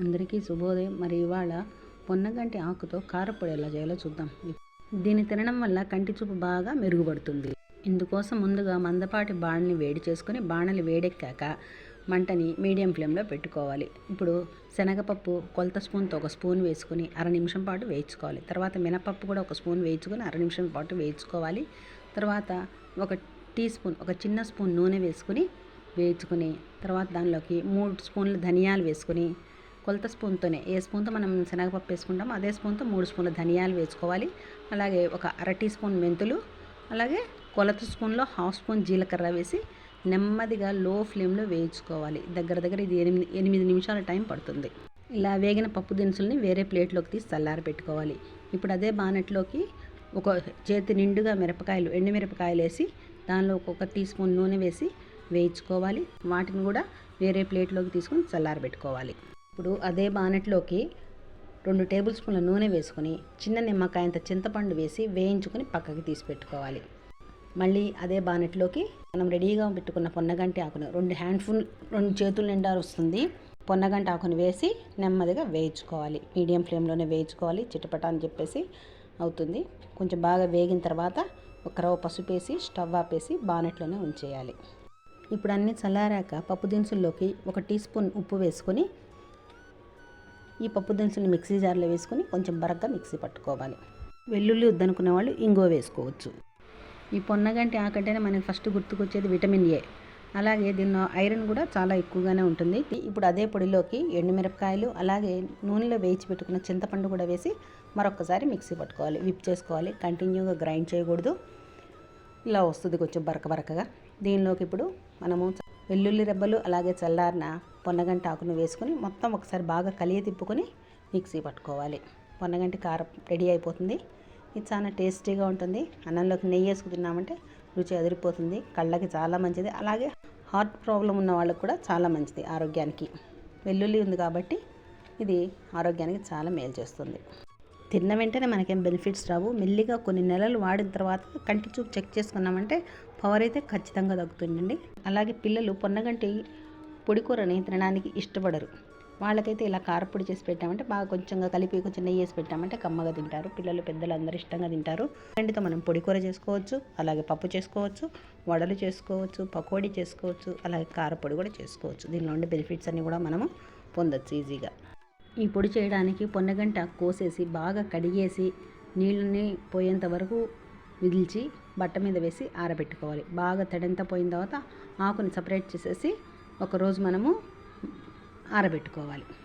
అందరికీ శుభోదయం. మరి ఇవాళ పొన్నగంటి ఆకుతో కారపొడి ఎలా చేయాలో చూద్దాం. దీన్ని తినడం వల్ల కంటి చూపు బాగా మెరుగుపడుతుంది. ఇందుకోసం ముందుగా మందపాటి బాణని వేడి చేసుకుని బాణలు వేడెక్కాక మంటని మీడియం ఫ్లేమ్లో పెట్టుకోవాలి. ఇప్పుడు శనగపప్పు కొలత స్పూన్తో ఒక స్పూన్ వేసుకుని అర నిమిషం పాటు వేయించుకోవాలి. తర్వాత మినపప్పు కూడా ఒక స్పూన్ వేయించుకొని అర నిమిషం పాటు వేయించుకోవాలి. తర్వాత ఒక టీ స్పూన్ ఒక చిన్న స్పూన్ నూనె వేసుకొని వేయించుకొని తర్వాత దానిలోకి మూడు స్పూన్లు ధనియాలు వేసుకొని కొలత స్పూన్తోనే. ఏ స్పూన్తో మనం శనగపప్పు వేసుకుంటామో అదే స్పూన్తో మూడు స్పూన్ల ధనియాలు వేసుకోవాలి. అలాగే ఒక అర టీ స్పూన్ మెంతులు అలాగే కొలత స్పూన్లో హాఫ్ స్పూన్ జీలకర్ర వేసి నెమ్మదిగా లో ఫ్లేమ్లో వేయించుకోవాలి. దగ్గర దగ్గర ఇది ఎనిమిది ఎనిమిది నిమిషాల టైం పడుతుంది. ఇలా వేగిన పప్పు దినుసుల్ని వేరే ప్లేట్లోకి తీసి చల్లారి పెట్టుకోవాలి. ఇప్పుడు అదే బానెట్లోకి ఒక చేతి నిండుగా మిరపకాయలు ఎండు మిరపకాయలు వేసి దానిలో ఒక్కొక్క టీ స్పూన్ నూనె వేసి వేయించుకోవాలి. వాటిని కూడా వేరే ప్లేట్లోకి తీసుకొని చల్లారి పెట్టుకోవాలి. ఇప్పుడు అదే బానెట్లోకి రెండు టేబుల్ స్పూన్ల నూనె వేసుకొని చిన్న నిమ్మకాయంత చింతపండు వేసి వేయించుకొని పక్కకి తీసి పెట్టుకోవాలి. మళ్ళీ అదే బానెట్లోకి మనం రెడీగా పెట్టుకున్న పొన్నగంటి ఆకును రెండు హ్యాండ్ఫుల్ రెండు చేతుల నిండా వస్తుంది. పొన్నగంటి ఆకును వేసి నెమ్మదిగా వేయించుకోవాలి. మీడియం ఫ్లేమ్లోనే వేయించుకోవాలి. చిటపట అని చెప్పేసి అవుతుంది. కొంచెం బాగా వేగిన తర్వాత ఒక రవ్వ పసుపు వేసి స్టవ్ ఆపేసి బానెట్లోనే ఉంచేయాలి. ఇప్పుడు అన్నీ చల్లారాక పప్పు దినుసుల్లోకి ఒక టీ స్పూన్ ఉప్పు వేసుకొని ఈ పప్పు దినుసులు మిక్సీ జార్లో వేసుకొని కొంచెం బరగ్గా మిక్సీ పట్టుకోవాలి. వెల్లుల్లి వద్దనుకునే వాళ్ళు ఇంగో వేసుకోవచ్చు. ఈ పొన్నగంటి ఆకంటేనే మనకి ఫస్ట్ గుర్తుకొచ్చేది విటమిన్ ఏ. అలాగే దీనిలో ఐరన్ కూడా చాలా ఎక్కువగానే ఉంటుంది. ఇప్పుడు అదే పొడిలోకి ఎండుమిరపకాయలు అలాగే నూనెలో వేయించి పెట్టుకున్న చింతపండు కూడా వేసి మరొకసారి మిక్సీ పట్టుకోవాలి. విప్ చేసుకోవాలి. కంటిన్యూగా గ్రైండ్ చేయకూడదు. ఇలా వస్తుంది కొంచెం బరక బరకగా. దీనిలోకి ఇప్పుడు మనము వెల్లుల్లి రెబ్బలు అలాగే చల్లారిన పొన్నగంటి ఆకును వేసుకొని మొత్తం ఒకసారి బాగా కలియ తిప్పుకొని మిక్సీ పట్టుకోవాలి. పొన్నగంటి కారం రెడీ అయిపోతుంది. ఇది చాలా టేస్టీగా ఉంటుంది. అన్నంలోకి నెయ్యి వేసుకు తిన్నామంటే రుచి అదిరిపోతుంది. కళ్ళకి చాలా మంచిది. అలాగే హార్ట్ ప్రాబ్లం ఉన్న వాళ్ళకి కూడా చాలా మంచిది ఆరోగ్యానికి. వెల్లుల్లి ఉంది కాబట్టి ఇది ఆరోగ్యానికి చాలా మేలు చేస్తుంది. తిన్న వెంటనే మనకేం బెనిఫిట్స్ రావు. మెల్లిగా కొన్ని నెలలు వాడిన తర్వాత కంటి చూపు చెక్ చేసుకున్నామంటే పవర్ అయితే ఖచ్చితంగా తగ్గుతుందండి. అలాగే పిల్లలు పొన్నగంటి పొడి కూరని తినడానికి ఇష్టపడరు. వాళ్ళకైతే ఇలా కారపొడి చేసి పెట్టామంటే బాగా కొంచెంగా కలిపి కొంచెం నెయ్యి వేసి పెట్టామంటే కమ్మగా తింటారు. పిల్లలు పెద్దలు అందరూ ఇష్టంగా తింటారు. గంటితో మనం పొడి కూర చేసుకోవచ్చు అలాగే పప్పు చేసుకోవచ్చు వడలు చేసుకోవచ్చు పకోడీ చేసుకోవచ్చు అలాగే కారపొడి కూడా చేసుకోవచ్చు. దీనిలో ఉండే బెనిఫిట్స్ అన్నీ కూడా మనము పొందొచ్చు ఈజీగా. ఈ పొడి చేయడానికి పొన్నగంట కోసేసి బాగా కడిగేసి నీళ్ళని పోయేంత వరకు విదిల్చి బట్ట మీద వేసి ఆరబెట్టుకోవాలి. బాగా తడంతా పోయిన తర్వాత ఆకుని సపరేట్ చేసేసి ఒకరోజు మనము ఆరబెట్టుకోవాలి.